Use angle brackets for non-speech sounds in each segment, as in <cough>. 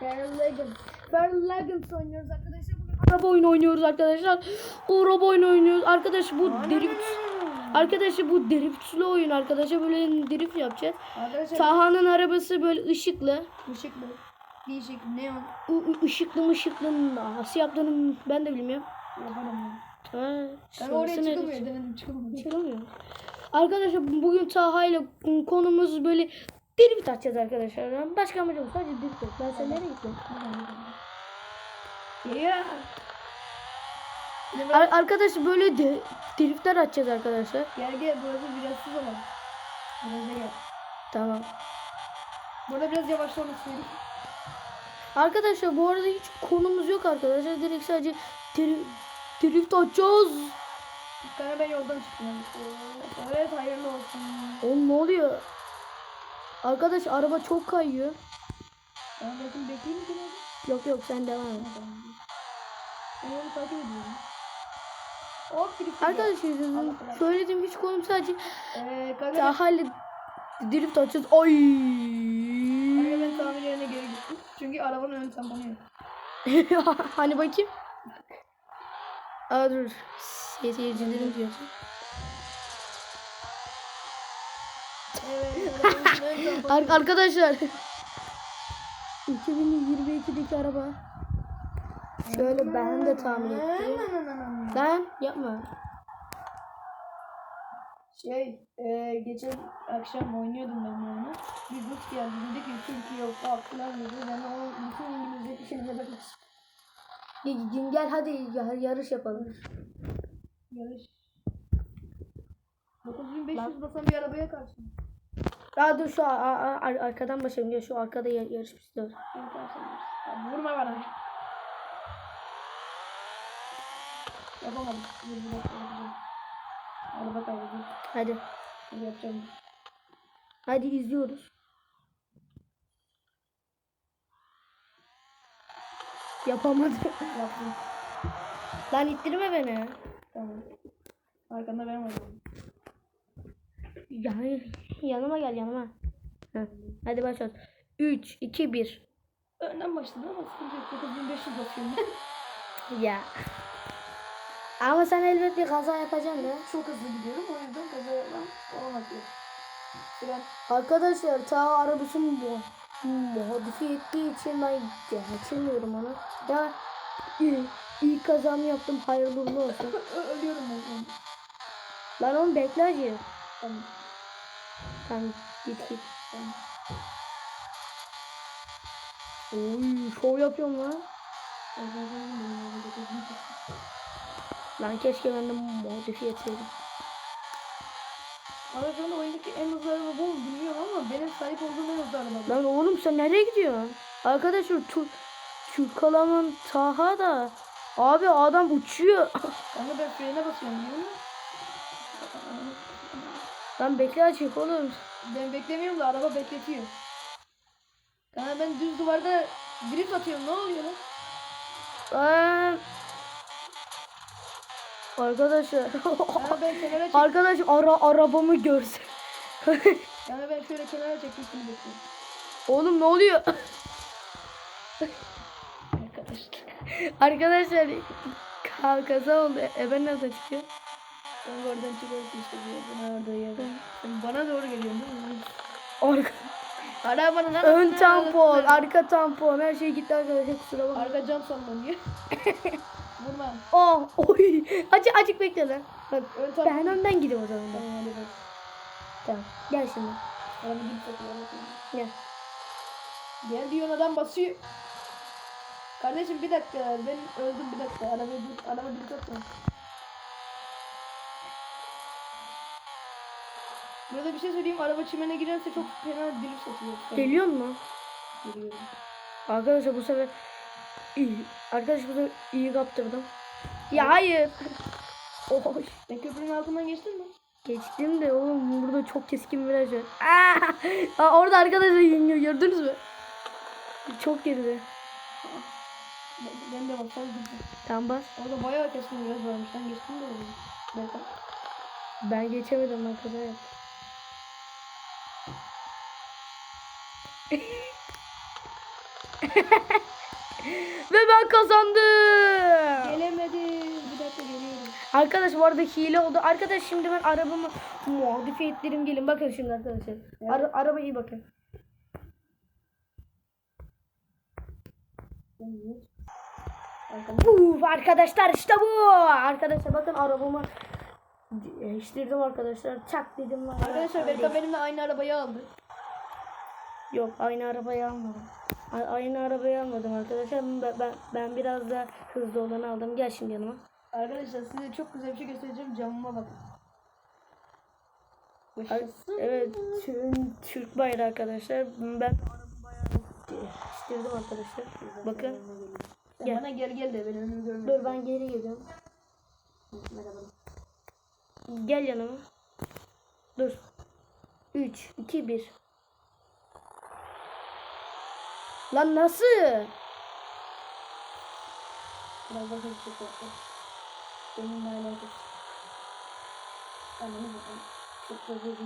Barrel Legends. Barrel Legends oynuyoruz arkadaşlar. Bugün araba oyunu oynuyoruz arkadaşlar. Araba oyunu oynuyoruz. Arkadaş bu drift. Arkadaşlar bu driftli oyun arkadaşlar. Böyle drift yapacağız. Arkadaşlar Taha'nın arabası böyle ışıklı. ışıklı. Değişik neon. I- ı- ışıklı mışıklı nasıl yaptığını ben de bilmiyorum. Yapamam. Ha, Ben oraya çıkamıyor denedim çıkamıyor. Çıkamıyor. Arkadaşlar bugün Taha ile konumuz böyle drift atacağız arkadaşlar. Başka amacımız sadece drift yok. Ben sen nereye gittin? Ya. Ar- arkadaşlar böyle de, driftler atacağız arkadaşlar. Gel gel burası virajsız ama. Viraja gel. Tamam. Burada biraz yavaşlamak istedim. Arkadaşlar bu arada hiç konumuz yok arkadaşlar. Direkt sadece dri- drift atacağız. Kanka ben yoldan çıktım. Evet hayırlı olsun. Oğlum ne oluyor? Arkadaş araba çok kayıyor. Ben bakın bekleyeyim mi biraz? Yok yok sen devam et. Ben yolu takip ediyorum. Hop birlikte Arkadaşlar söylediğim hiç konum sadece ben, Taha ile drift atacağız. Ay. kanka ben tamir yerine geri gittim. Çünkü arabanın ön tamponu yok. <laughs> hani bakayım. Aa dur. Se- Seyircilerim diyorsun. Evet Ar- arkadaşlar. 2022'deki araba. Şöyle ben de tahmin ettim. Lan yapma. Şey, e, geçen akşam oynuyordum ben oyunu. Bir Rus geldi dedi ki Türkiye yok bak falan dedi. Ben o bütün İngilizce şeyine bakmış. G- g- Gel hadi ya- yarış yapalım. Yarış. 9500 basan bir arabaya karşı. Daha dur şu ar- arkadan başlayalım. Gel şu arkada yar- yarış pisti var. Ben karşılayayım. Ya Vurma bana. Yapamadım. Dur. Araba kaybediyor. Hadi. Dur, Yapacağım. Hadi izliyoruz. Yapamadım. Yaptım. Lan ittirme beni. Tamam. Arkanda ben varım. Yani yanıma gel yanıma. Heh. Hadi başlat. 3, 2, 1. Önden başladı ama sıkıntı yok. 9500 basıyorum. <laughs> Ya. Ama sen elbet bir kaza yapacaksın da. Çok hızlı gidiyorum. O yüzden kaza yapmam yok. Fren. Arkadaşlar ta arabasını bu modifiye ettiği için ben geçemiyorum onu. Ya iyi, iyi kazamı yaptım hayırlı uğurlu olsun. Ölüyorum ben. Lan onu bekle acı. Tamam. Tamam git git. Tamam. Oy şov yapıyorum lan. Lan keşke ben de modifiye etseydim. Anda oyundaki en hızlı araba bu mu bilmiyorum ama benim sahip olduğum en hızlı araba. Lan oğlum sen nereye gidiyorsun? Arkadaşlar Türk Türkalam'ın Taha da abi adam uçuyor. Ama ben frene basıyorum biliyor musun? Lan bekle açık oğlum. Ben beklemiyorum da araba bekletiyor. Kanka ben düz duvarda drift atıyorum ne oluyor lan? Lan. Arkadaşlar. Kanka ben kenara çek. Arkadaş ara arabamı görse. <laughs> Kanka ben şöyle kenara çektim seni bekliyorum. Oğlum ne oluyor? Arkadaşlar. Arkadaşlar ka- kaza oldu. E ben nereden çıkıyor? Kanka oradan çıkıyorsun işte yerden orada yerden. Sen bana doğru geliyorsun değil mi? Arka, Arabanın ön anasını tampon, arka tampon her şey gitti arkadaşlar kusura bakma. Arka cam sallanıyor. <laughs> Vurma. Oh, oy. Acık acık bekle lan. Bak Ön tampon. ben önden gideyim o zaman. ben. Tamam hadi bak. Tamam. Gel şimdi. Araba gidip takıyor. Gel. Gel diyor adam basıyor. Kardeşim bir dakika ben öldüm bir dakika. Araba dur. Araba dur takma. Burada bir şey söyleyeyim. Araba çimene girerse çok fena drift satıyor. Geliyor mu? Geliyorum. Arkadaşlar bu sefer iyi. Arkadaşlar bu sefer iyi kaptırdım. Ya hayır. Oy. Sen köprünün altından geçtin mi? Geçtim de oğlum burada çok keskin viraj var. Aa! <laughs> Aa, orada arkadaşlar yeniyor gördünüz mü? Çok geride. Ben, ben de baksana. Tam bas. Orada bayağı keskin biraz varmış. Ben geçtim de orada. Belki. Ben geçemedim ben kaza yaptım. Ve ben kazandım. Gelemedim. Bir dakika geliyorum. Arkadaş bu arada hile oldu. Arkadaş şimdi ben arabamı modifiye ettirim gelin. Bakın şimdi arkadaşlar. Ara, araba iyi bakın. Uf, arkadaşlar işte bu. Arkadaşlar bakın arabamı değiştirdim arkadaşlar. Çak dedim. Arkadaşlar Berkan benimle aynı arabayı aldı. Yok aynı arabayı almadım. A- aynı arabayı almadım arkadaşlar. Ben, ben, ben biraz da hızlı olanı aldım. Gel şimdi yanıma. Arkadaşlar size çok güzel bir şey göstereceğim. Camıma bakın. Yaşasın. Evet, Türk, bayrağı arkadaşlar. Ben değiştirdim arkadaşlar. Bakın. Sen Gel. bana gel gel de ben önümü görmüyorum. Dur ben geri geliyorum. Merhaba. Gel yanıma. Dur. 3, 2, 1. Lan nasıl? Biraz daha hızlı yapalım. Benimle alakası. Anladın mı? Çok değil.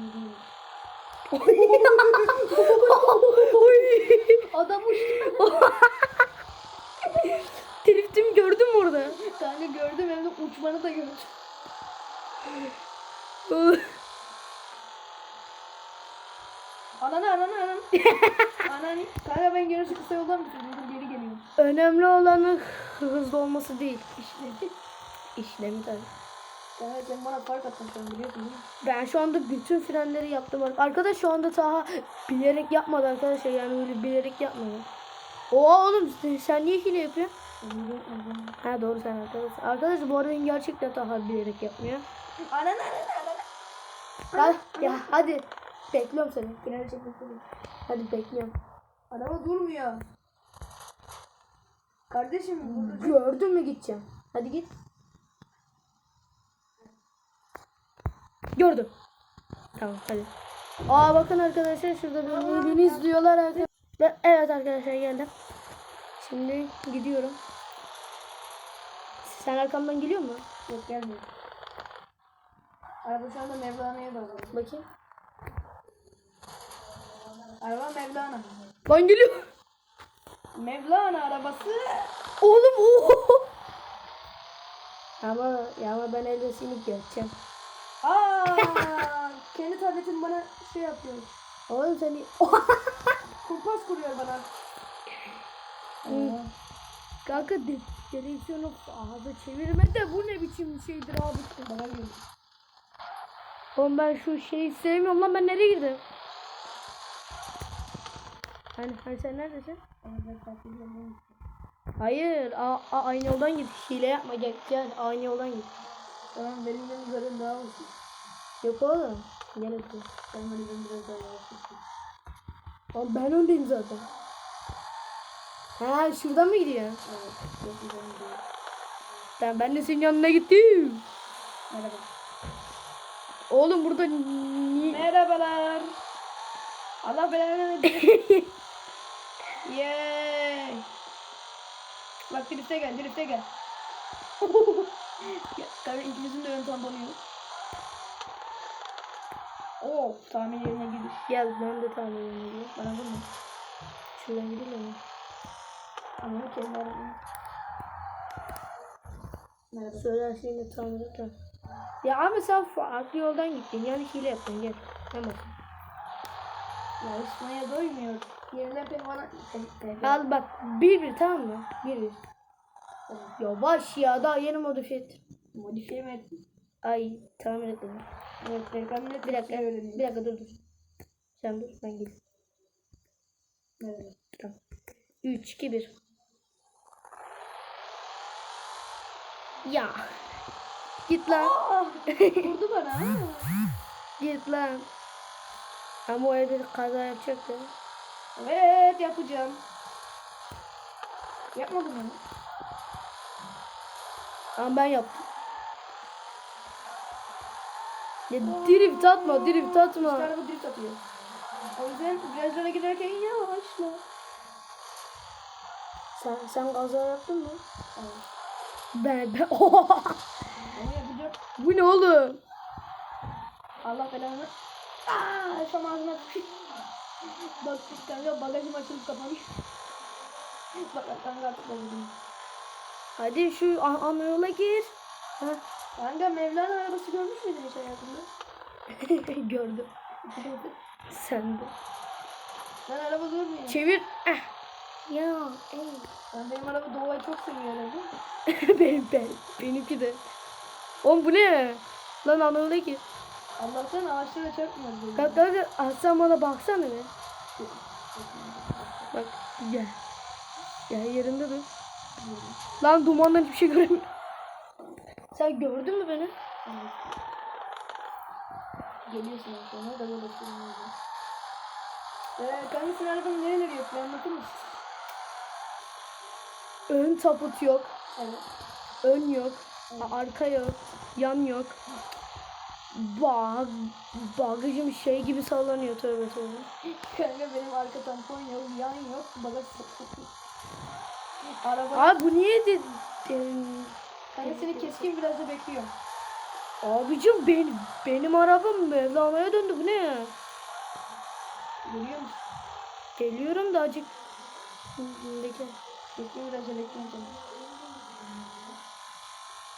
Adam uçtu. Driftimi gördün mü orada? Kanka gördüm hem de uçmanı da gördüm. Ananı ananı ananı. <laughs> ananı. Kanka ben görüşü kısa yoldan. Dur geri geliyorum. Önemli olanı hızlı olması değil. İşte. İşlemi tabii. Kanka sen bana fark attın sen biliyorsun değil mi? Ben şu anda bütün frenleri yaptım. Arkadaş şu anda Taha bilerek yapmadı arkadaşlar. Yani öyle bilerek yapmadı. Oha oğlum sen- sen niye hile yapıyorsun? Ha doğru sen arkadaş. Arkadaşlar bu arada gerçekten Taha bilerek yapmıyor. Ananı ananı ananı. Ya, ya hadi. Bekliyorum seni. Çekmek istedim. Hadi bekliyorum. Araba durmuyor. Kardeşim burada Gördün mü gideceğim. Hadi git. Gördüm. Tamam hadi. Aa bakın arkadaşlar şurada beni, beni izliyorlar arkadaşlar. Ve- Evet arkadaşlar geldim. Şimdi gidiyorum. Sen arkamdan geliyor mu? yok gelmiyor. Araba şu anda Mevlana'ya doğru. Bakayım. Araba Mevlana. Ben geliyorum. Mevlana arabası. Oğlum ooo. Ama ya ama ben elbisini geçeceğim. <laughs> Aa, kendi tabletim bana şey yapıyor. Oğlum seni <laughs> Kumpas kuruyor bana. Hı. Kanka de, direksiyonu ağzı çevirme de bu ne biçim şeydir abi. Bana geliyor. Oğlum ben şu şeyi sevmiyorum lan ben nereye girdim? Hani, hani sen neredesin? Hayır a, a, aynı yoldan git. Hile yapma gel gel aynı yoldan git. Tamam benim benim zarım daha olsun. Yok oğlum. Gel hadi. Tamam hadi ben biraz daha gideyim. Oğlum ben öndeyim zaten. Ha şuradan mı gidiyor? Evet. Yok. Tamam ben de senin yanına gittim. Merhaba. Oğlum burada niye? Merhabalar. Allah belanı versin. <laughs> Yeee. Bak drifte gel, drifte gel. <laughs> Tabii ikimizin de ön tamponu yok. Oo, tamir yerine gidiş. Gel ben de tahmin ediyorum. Bana vurma. Şuradan gidelim mi? Ama kendi arabam. Merhaba. Söyle her şeyini tahmin et. Ya abi sen farklı yoldan gittin. Yani hile yaptın gel. Hemen. Ya İsmail'e doymuyor. Yerine pek bana... Al bak bir bir tamam mı? Bir bir. Tamam. Yavaş ya daha yeni modifiye ettim. Modifiye mi ettin? Ay tamir ettim. Evet, Berkan net Bir dakika. Bir dakika dur dur. Sen dur ben gel. Merhaba. Tamam. 3 2 1. Ya. Git lan. Ah, vurdu bana. Git lan. Ama o evde kaza yapacaktı. Evet yapacağım. Yapmadım onu. Ama ben yaptım. Ya drift atma, drift İşte atma. araba drift atıyor. O yüzden virajlara girerken yavaşla. Sen sen kaza yaptın mı? Evet. Ben ben. <laughs> Bu ne oğlum? Allah belanı. Aaa şam ağzına. Bak kanka bagajım açılıp kapanıyor. Bak kanka artık buldum. Hadi şu a- ana yola gir. Ha. Kanka Mevlana arabası görmüş müydün hiç hayatında? <laughs> Gördüm. Sen de. Ben araba durmuyor. Çevir. Eh. Ya. ey. Ben benim araba doğayı çok seviyor herhalde. <laughs> benim ben. Benimki de. Oğlum bu ne? Lan ana yola gir. Allah'tan ağaçlara çarpmıyor. Kanka kanka Aslan bana baksana be. Bak gel. Gel yerinde dur. Lan dumandan hiçbir şey göremiyorum. Sen gördün mü beni? Geliyorsun sonra da böyle sürüyorsun. Ee, kanka sen arabanı nereleri yapıyor anlatır mısın? Ön taput yok. Evet. Ön yok. Arka yok. Yan yok. Bag, bagajım şey gibi sallanıyor tövbe tövbe. Kanka benim arka tampon yok, yan yok, bagaj. Araba, Abi bu niye de... de- kanka seni keskin biraz da bekliyor. Abicim benim, benim arabam Mevlana'ya döndü bu ne? Görüyor musun? Geliyorum da acık. Bekle. Bekliyor biraz da bekliyor seni.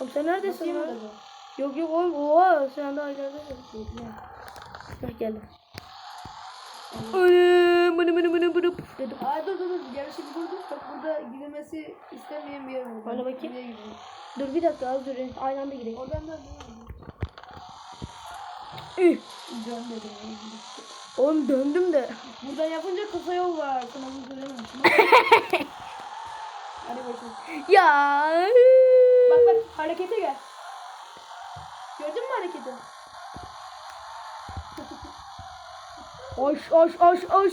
Oğlum sen neredesin gaza? Yok yok oğlum oha sen daha. Bekliyor. Hah geldim. Anam bını bını bını bını puf dedim. Aa dur dur dur. Yarışı bir dur dur. Bak burada gidilmesi istenmeyen bir yer var. Bana bakayım. Gidiyor. Dur bir dakika az dur. Aynı anda gidelim. Oradan da Üh. Dön dedim. Oğlum döndüm de. Buradan yapınca kısa yol var. Sana bunu söylemem. <laughs> Hadi bakalım. Ya. Bak bak harekete gel. Gördün mü hareketi? Aş aş aş aş.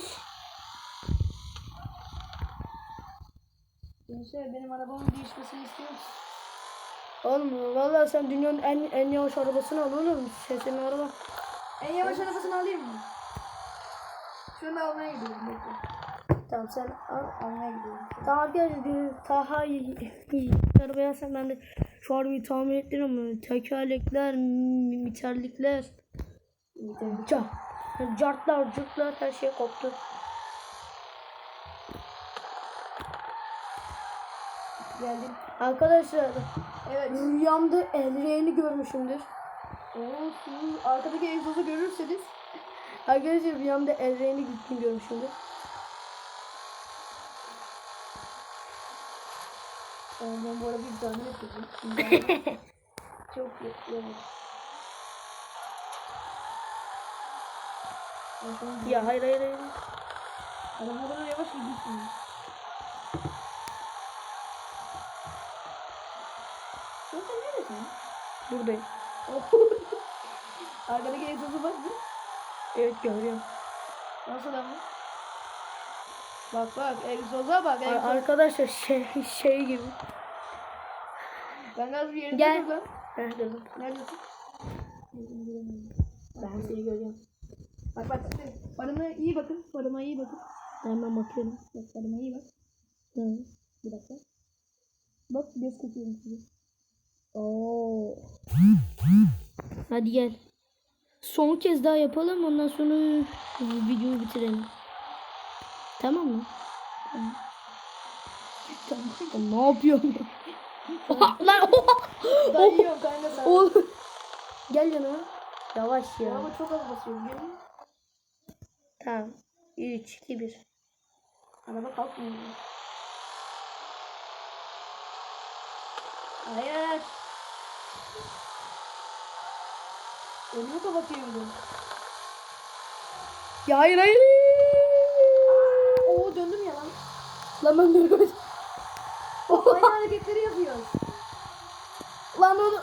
Gençler benim arabamın değişmesini istiyor musun? Oğlum vallahi sen dünyanın en en yavaş arabasını al oğlum. Senin araba. En yavaş arabasını alayım mı? Şunu almaya gidiyorum. Bekle. Tamam sen al. Almaya gidiyorum. Tamam arkadaşlar bir daha iyi, iyi <laughs> arabaya alsam ben de şu arabayı tamir ettiririm. Tekerlekler, mi- miterlikler, ca, cartlar, cırtlar her şey koptu. Geldim. Arkadaşlar Evet. rüyamda elreğini görmüşümdür. Şu arkadaki egzozu görürseniz <laughs> Arkadaşlar rüyamda elreğini gittiğini görmüşümdür. Ben bu arada bir tane yapacağım. <laughs> Çok sana Ya hayır hayır hayır. Arabalara yavaş gidiyorsun. Sen neredesin? Buradayım. <laughs> Arkadaki egzozu bak. Evet görüyorum. Nasıl ama? Bak bak egzoza bak egzoz. arkadaşlar şey şey gibi. Ben az bir yerinde Gel. durdum. Neredesin? Ben seni görüyorum. Bak bak farına iyi bakın. Farıma iyi bakın. Hemen bakıyorum. Bak farıma iyi bak. Hı. Bir dakika. Bak göz kırpıyorum size. Oo. Hadi gel. Son kez daha yapalım ondan sonra videoyu bitirelim. Tamam mı? Tamam. Tamam. ne yapıyorsun? Oha, Lan oha! Dayıyorum kanka sen. Oğlum. Gel yanıma. Yavaş ya. Ama çok az basıyorum. Tamam. 3 2 1. Araba kalkmıyor. Hayır. Önümü kapatıyorum. Ya hayır hayır. Oo döndüm ya lan. Lan ben dönüyorum. Aynı hareketleri yapıyoruz. Lan onu.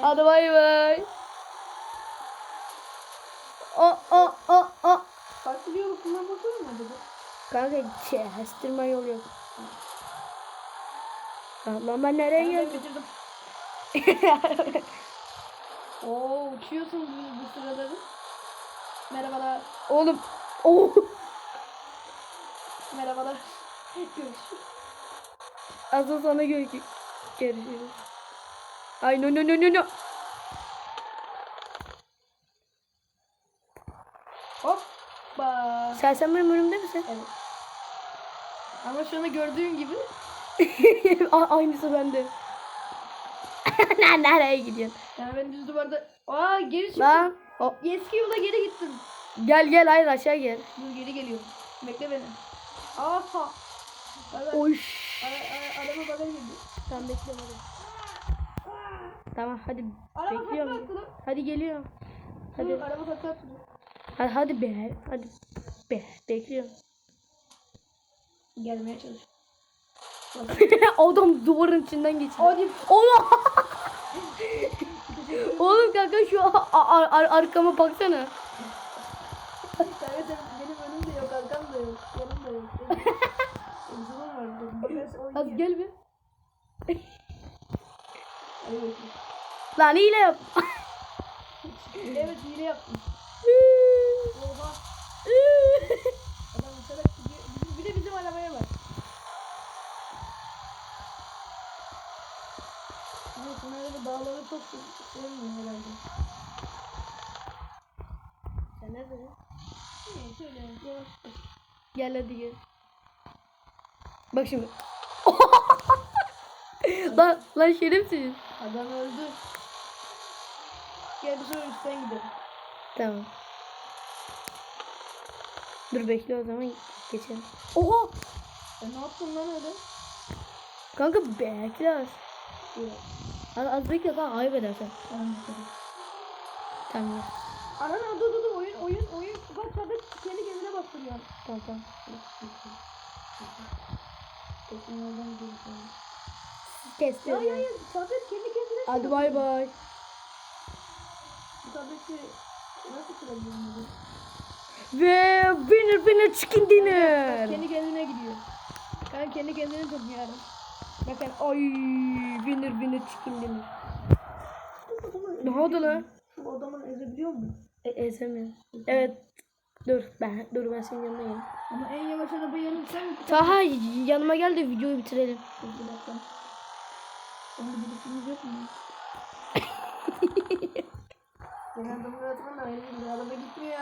Hadi bay bay. O o o o. farklı bir yolu kullanmak var mı acaba? Kanka kestirme yol yok. Lan ben nereye geldim? <laughs> Oo uçuyorsun bu, bu sırada. Merhabalar. Oğlum. Oh. Merhabalar. Görüşürüz. Asıl sana gör görüşürüz. Ay no no no no no. Hoppa. Sen sen benim önümde misin? Evet. Ama şu anda gördüğün gibi <laughs> Aynısı bende. <laughs> Nereye gidiyorsun? yani ben düz duvarda aa geri çıktım. Lan. O- Eski yola geri gittim. Gel gel hayır aşağı gel. Dur geri geliyorum. Bekle beni. Aha. Ara, araba bana girdi. Tamam bekliyorum hadi. Tamam hadi Araba bekliyorum. Hadi geliyorum. Hadi. Hadi. Araba takla. Hadi, hadi be. Hadi be. Bekliyorum. Gelmeye çalış. <laughs> Adam duvarın içinden geçiyor. Hadi. Oğlum. <laughs> Oğlum kanka şu a- a- ar- arkama baksana. Kanka sen- benim önüm de yok, arkam da yok, yanım da yok. Uzunum var. dur, Bakarsın o Az iyi. gel bir. Hadi. <laughs> Lan hile yap. Evet hile yaptım. Oha. Adam uçarak gidiyor. Bir de bizim arabaya bak. Evet, bunlar öyle dağları çok sevmiyor herhalde. Sen neredesin? Ne söyle yavaş. Gel hadi gel. Bak şimdi. Lan lan şerefsiz. Adam öldü. Gel bu sefer üstten gidelim. Tamam. Dur bekle o zaman geçelim. Oha! Sen ne yaptın lan öyle? Kanka bekle az. Az, az bekle kanka ayıp edersen. Tamam. tamam. Ana dur dur dur oyun oyun oyun. Bak tabii kendi kendine bastırıyor. Tamam tamam. Kesin oradan gidiyor. Kes. Ya ya ya tablet kendi kendine Hadi bay bay. Tableti nasıl kurabiliyorum? Ve winner winner chicken dinner. kendi kendine gidiyor. Ben kendi kendine tutmuyorum. Bakın ay winner winner chicken dinner. Ne oldu lan? Şu adamı ezebiliyor mu? E, ezemiyorum. Evet. Dur ben dur ben senin yanına geleyim. Ama en yavaş araba yanılsan Taha yanıma gel de videoyu bitirelim. Bir dakika. Onun bir birisimiz yok mu? Ben adamı öğretmen de bir araba gitmiyor.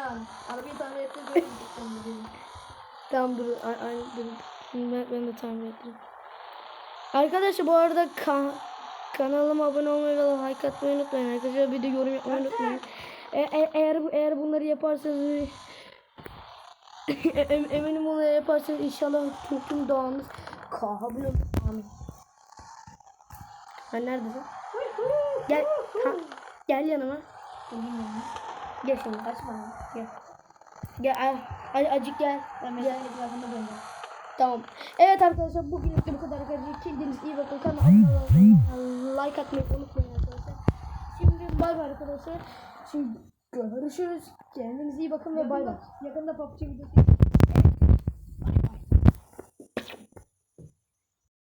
Arabayı tamir etmek zorunda. Tamam dur aynı dur. Ben, ben de tahmin ettim. Arkadaşlar bu arada kan kanalıma abone olmayı ve like atmayı unutmayın arkadaşlar. Bir de yorum yapmayı unutmayın. E, e- eğer eğer bunları yaparsanız <laughs> em, eminim onu yaparsanız inşallah tüm dağınız kabul olur. Amin. Ha neredesin? Gel ha, gel yanıma. Gel şimdi. Kaçma. Gel. Gel a- a- acık gel. Ben mesela etrafında döneceğim. Tamam. Evet arkadaşlar bugün bu kadar arkadaşlar. Kendinize iyi bakın. Olmayı, like atmayı unutmayın arkadaşlar. Şimdi bay bay arkadaşlar. Şimdi görüşürüz. Kendinize iyi bakın ve bay bay. Yakında PUBG videosu